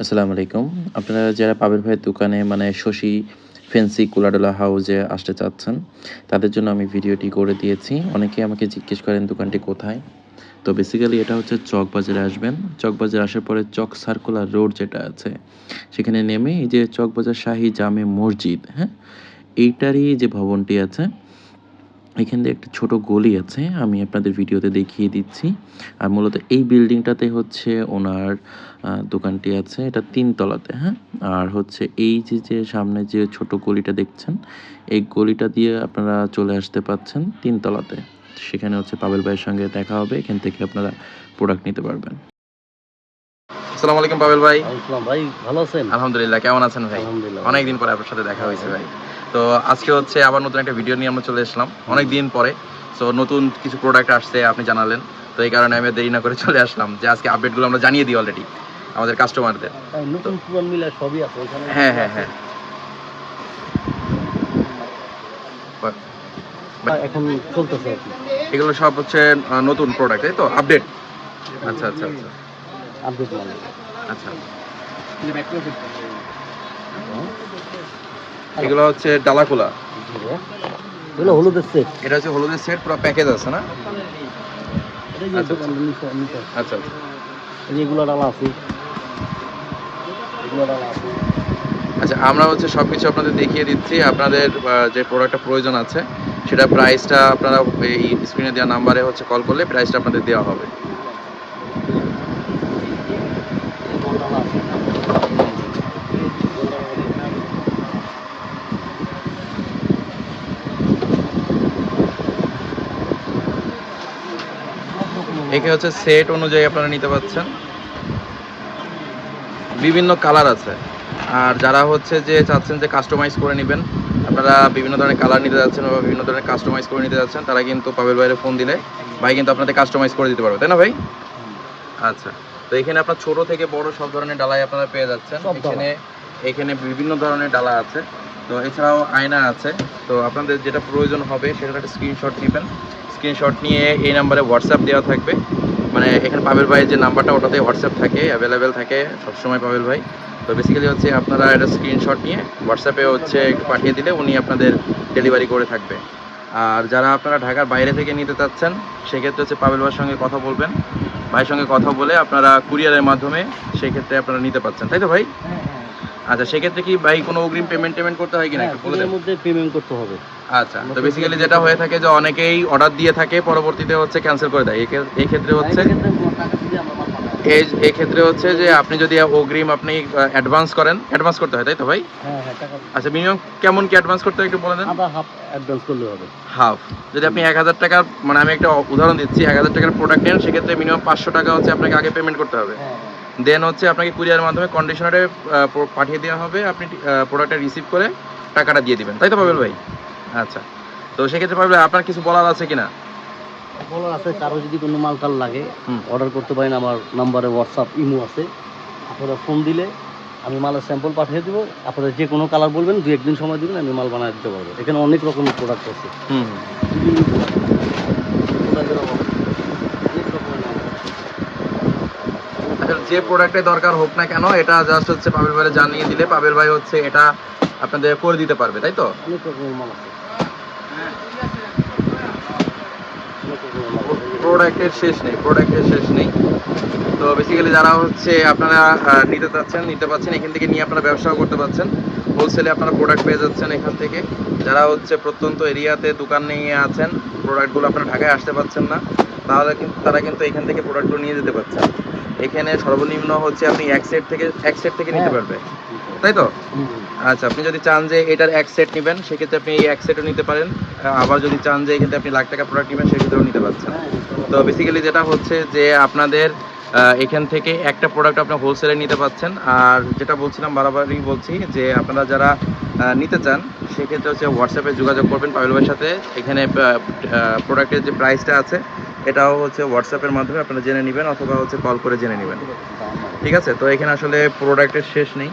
আসসালামু আলাইকুম। আপনারা যারা পাবের ভাইয়ের দোকানে মানে শশী ফেন্সি কুলাডোলা হাউজে আসতে চাচ্ছেন, তাদের জন্য আমি ভিডিওটি করে দিয়েছি। অনেকে আমাকে জিজ্ঞেস করেন, দোকানটি কোথায়? তো বেসিক্যালি এটা হচ্ছে চক বাজারে আসবেন। চক বাজারে আসার পরে চক সার্কুলার রোড যেটা আছে, সেখানে নেমে এই যে চক বাজার শাহী জামে মসজিদ হ্যাঁ এইটারই যে ভবনটি আছে এখান দিয়ে একটা ছোট গলি আছে আমি আপনাদের ভিডিওতে দেখিয়ে দিচ্ছি। আর মূলত এই বিল্ডিংটাতে হচ্ছে ওনার আহ, দোকানটি আছে এটা তিনতলাতে হ্যাঁ? আর হচ্ছে এই যে যে সামনে যে ছোট গলিটা দেখছেন এই গলিটা দিয়ে আপনারা চলে আসতে পাচ্ছেন তিনতলাতে। সেখানে হচ্ছে পাবেল ভাইয়ের সঙ্গে দেখা হবে এখান থেকে আপনারা প্রোডাক্ট নিতে পারবেন। আসসালামু আলাইকুম পাবেল ভাই। আসসালাম ভাই ভালো আছেন? আলহামদুলিল্লাহ কেমন আছেন ভাই? অনেকদিন পরে আপনার সাথে দেখা হয়েছে ভাই। তো আজকে হচ্ছে আবার নতুন একটা ভিডিও নিয়ে আমরা চলে আসলাম অনেক দিন পরে। সো নতুন কিছু প্রোডাক্ট আসছে আপনি জানালেন। তো এই কারণে আমি দেরি না করে চলে আসলাম। যে আজকে আপডেটগুলো আমরা জানিয়ে দিই অলরেডি আমাদের কাস্টমারদের নতুন পুরান মিলে সবই আছে ওখানে হ্যাঁ হ্যাঁ হ্যাঁ। হ্যাঁ, এখন চলতেছে এগুলো সব হচ্ছে নতুন প্রোডাক্ট তাই তো? আপডেট আচ্ছা আচ্ছা আচ্ছা। আপডেট মানে। আচ্ছা। এগুলো হচ্ছে ডালাকুলা। এগুলো হলুদের সেট এটা হচ্ছে হলুদের সেট পুরো প্যাকেজ আছে না? আচ্ছা, আচ্ছা। আচ্ছা যে এগুলো ডালা আছে। এগুলো ডালা আছে। আচ্ছা আমরা হচ্ছে সব কিছু আপনাদের দেখিয়ে দিচ্ছি। আপনাদের যে প্রোডাক্টটা প্রয়োজন আছে সেটা প্রাইসটা আপনারা এই স্ক্রিনে দেওয়া নাম্বারে হচ্ছে কল করলে প্রাইসটা আপনাদের দেওয়া হবে। একে হচ্ছে সেট অনুযায়ী আপনারা নিতে পাচ্ছেন। বিভিন্ন কালার আছে। আর যারা হচ্ছে যে চাচ্ছেন যে কাস্টমাইজ করে নেবেন আপনারা বিভিন্ন ধরনের কালার নিতে যাচ্ছেন বা বিভিন্ন ধরনের কাস্টমাইজ করে নিতে যাচ্ছেন তারা কিন্তু পাবেল বাইরে ফোন দিলে ভাই কিন্তু আপনাদের কাস্টমাইজ করে দিতে পারবে তাই না ভাই? আচ্ছা তো এখানে আপনার ছোট থেকে বড় সব ধরনের ডালাই আপনারা পেয়ে যাচ্ছেন। এখানে এখানে বিভিন্ন ধরনের ডালা আছে। তো এছাড়াও আয়না আছে। তো আপনাদের যেটা প্রয়োজন হবে, সেটার একটা স্ক্রিনশট নেবেন। স্ক্রিনশট নিয়ে এই নাম্বারে হোয়াটসঅ্যাপ দেওয়া থাকবে। মানে এখানে পাবেল ভাইয়ের যে নাম্বারটা ওটাতে হোয়াটসঅ্যাপ থাকে অ্যাভেলেবেল থাকে সবসময় পাবেল ভাই। তো বেসিক্যালি হচ্ছে আপনারা একটা স্ক্রিনশট নিয়ে হোয়াটসঅ্যাপে হচ্ছে একটু পাঠিয়ে দিলে উনি আপনাদের ডেলিভারি করে থাকবে। আর যারা আপনারা ঢাকার বাইরে থেকে নিতে চাচ্ছেন, সেক্ষেত্রে হচ্ছে পাবেল ভাইয়ের সঙ্গে কথা বলবেন। ভাইয়ের সঙ্গে কথা বলে আপনারা কুরিয়ারের মাধ্যমে সেক্ষেত্রে আপনারা নিতে পারছেন। তাই তো ভাই? আচ্ছা সেক্ষেত্রে কি ভাই কোনো অগ্রিম পেমেন্ট টেমেন্ট করতে হয় কিনা হ্যাঁ, একটু বলে মধ্যে পেমেন্ট করতে হবে। আচ্ছা তো বেসিক্যালি যেটা হয়ে থাকে যে অনেকেই অর্ডার দিয়ে থাকে পরবর্তীতে হচ্ছে ক্যান্সেল করে দেয়। এই ক্ষে- এই ক্ষেত্রে হচ্ছে এই টাকা। এই ক্ষেত্রে হচ্ছে যে আপনি যদি অগ্রিম আপনি অ্যাডভান্স করেন অ্যাডভান্স করতে হয় তাই তো ভাই? হ্যাঁ হ্যাঁ আচ্ছা মিনিমাম কেমন কি অ্যাডভান্স করতে হয় একটু বলে দেন? হাফ অ্যাডভান্স করলে হবে। হাফ যদি আপনি এক হাজার টাকার মানে আমি একটা উদাহরণ দিচ্ছি এক হাজার টাকার প্রোডাক্ট নেন সেক্ষেত্রে মিনিমাম পাঁচশো টাকা হচ্ছে আপনাকে আগে পেমেন্ট করতে হবে। হ্যাঁ দেন হচ্ছে আপনাকে কুরিয়ারের মাধ্যমে কন্ডিশনারে পাঠিয়ে দেওয়া হবে আপনি প্রোডাক্টটা রিসিভ করে টাকাটা দিয়ে দিবেন। তাই তো পাবেল ভাই? আচ্ছা। তো সেক্ষেত্রে পাবেল আপনার কিছু বলার আছে কিনা? বলার আছে কারও যদি কোনো মাল টাল লাগে অর্ডার করতে পারেন আমার নাম্বারে হোয়াটসঅ্যাপ ইমো আছে। আপনারা ফোন দিলে আমি মালের স্যাম্পল পাঠিয়ে দেবো। আপনারা যে কোনো কালার বলবেন দু একদিন সময় দিবেন আমি মাল বানিয়ে দিতে পারব। এখানে অনেক রকমের প্রোডাক্ট আছে। আচ্ছা যে প্রোডাক্টে দরকার হোক না কেন এটা জাস্ট হচ্ছে পাবেল ভাই জানিয়ে দিলে। পাবেল ভাই হচ্ছে এটা আপনাদের করে দিতে পারবে তাই তো? অনেক রকমের মাল আছে অনেক রকমের মাল আছে। প্রোডাক্টের শেষ নেই প্রোডাক্টের শেষ নেই। তো বেসিক্যালি যারা হচ্ছে আপনারা নিতে চাচ্ছেন নিতে পাচ্ছেন এখান থেকে নিয়ে আপনারা ব্যবসাও করতে পারছেন হোলসেলে আপনারা প্রোডাক্ট পেয়ে যাচ্ছেন এখান থেকে। যারা হচ্ছে প্রত্যন্ত এরিয়াতে দোকান নিয়ে আছেন প্রোডাক্টগুলো আপনারা ঢাকায় আসতে পারছেন না তাহলে কিন্তু তারা কিন্তু এখান থেকে প্রোডাক্টগুলো নিয়ে যেতে পারছেন এখানে সর্বনিম্ন হচ্ছে আপনি এক সেট থেকে এক সেট থেকে নিতে হ্যাঁ। পারবে। তাই তো। আচ্ছা আপনি যদি চান যে এটার এক সেট নেবেন, সেক্ষেত্রে আপনি এই এক সেটও নিতে পারেন। আবার যদি চান যে এখানে আপনি লাখ টাকা প্রোডাক্ট নেবেন, সেক্ষেত্রেও নিতে পারছেন। তো বেসিক্যালি যেটা হচ্ছে যে আপনাদের এখান থেকে একটা প্রোডাক্ট আপনি হোলসেলে নিতে পাচ্ছেন আর যেটা বলছিলাম, বারবারই বলছি যে আপনারা যারা নিতে চান, সেক্ষেত্রে হচ্ছে হোয়াটসঅ্যাপে যোগাযোগ করবেন পাবেল ভাইয়ের সাথে। এখানে প্রোডাক্টের যে প্রাইসটা আছে, এটাও হচ্ছে হোয়াটসঅ্যাপের মাধ্যমে আপনারা জেনে নেবেন অথবা হচ্ছে কল করে জেনে নেবেন। ঠিক আছে? তো এখানে আসলে প্রোডাক্টের শেষ নেই।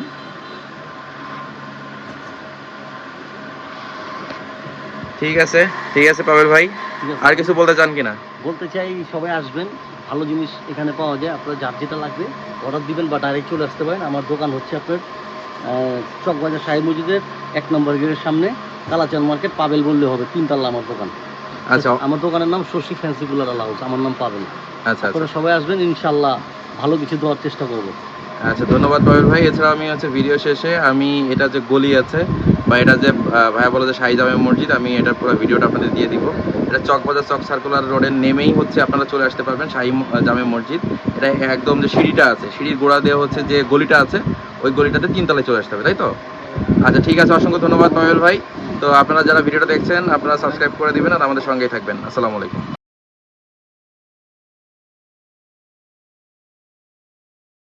ঠিক আছে ঠিক আছে পাবেল ভাই। আর কিছু বলতে চান কিনা? বলতে চাই সবাই আসবেন ভালো জিনিস এখানে পাওয়া যায় আপনার যার যেটা লাগবে অর্ডার দিবেন বা ডাইরেক্ট চলে আসতে পারেন। আমার দোকান হচ্ছে আপনার চকবাজার শাহী মসজিদের এক নম্বর গেটের সামনে কালাচান মার্কেট পাবেল বললে হবে তিনতলা আমার দোকান। আচ্ছা। আমার দোকানের নাম শশী ফ্যান্সি কুলার হাউস আমার নাম পাবেল। আচ্ছা আচ্ছা। আপনারা সবাই আসবেন ইনশাল্লাহ ভালো কিছু দেওয়ার চেষ্টা করব। আচ্ছা ধন্যবাদ পাবেল ভাই। এছাড়া আমি হচ্ছে ভিডিও শেষে আমি এটা যে গলি আছে বা এটা যে ভাইয়া বলে যে শাহি জামে মসজিদ, আমি এটার পুরো ভিডিওটা আপনাদের দিয়ে দিব। এটা চকবাজার চক সার্কুলার রোডের নেমেই হচ্ছে আপনারা চলে আসতে পারবেন শাহি জামে মসজিদ। এটা একদম যে সিঁড়িটা আছে, সিঁড়ির গোড়া দেওয়া হচ্ছে যে গলিটা আছে, ওই গলিটাতে তিনতলায় চলে আসতে হবে, তাই তো? আচ্ছা ঠিক আছে, অসংখ্য ধন্যবাদ পাবেল ভাই। তো আপনারা যারা ভিডিওটা দেখছেন, আপনারা সাবস্ক্রাইব করে দিবেন আর আমাদের সঙ্গেই থাকবেন। আসসালামু আলাইকুম।